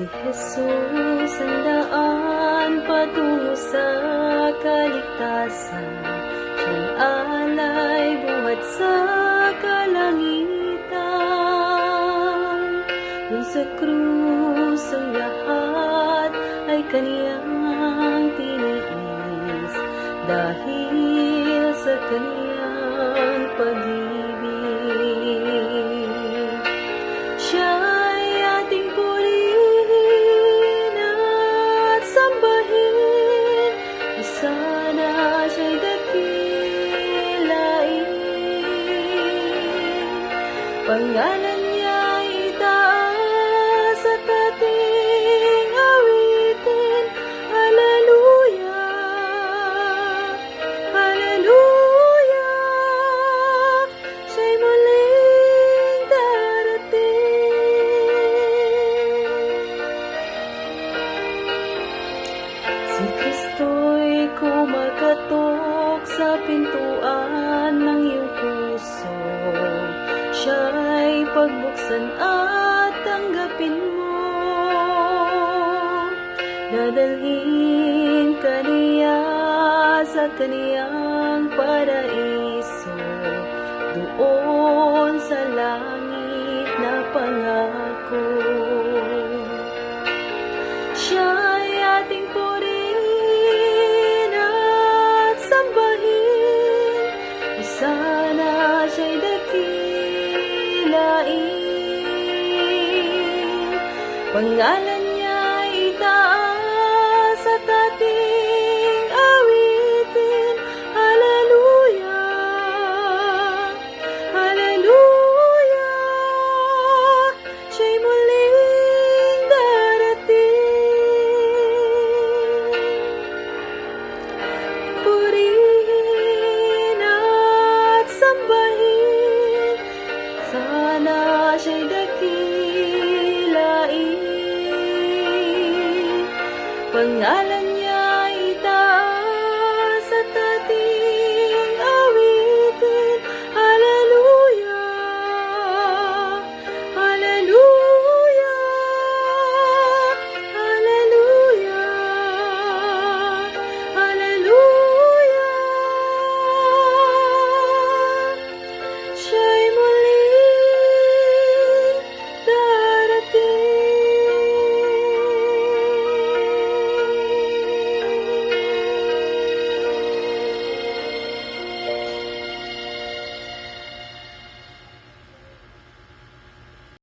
Jesus ang daan patungo sa kaligtasan. Siyang alay buhat sa kalangitan. Dun sa krus ang lahat ay kaniyang tiniis. Dahil sa kaniyang pag-ibig Pangalan niya itaas at ating awitin. Hallelujah, Hallelujah! Siya'y muling darating. Si Kristo'y kumakatok sa pintuan ng iyong puso Siya'y pagbuksan at tanggapin mo. Dadalhin ka niya sa kaniyang paraiso. Doon sa langit Pangalan Pangalan niya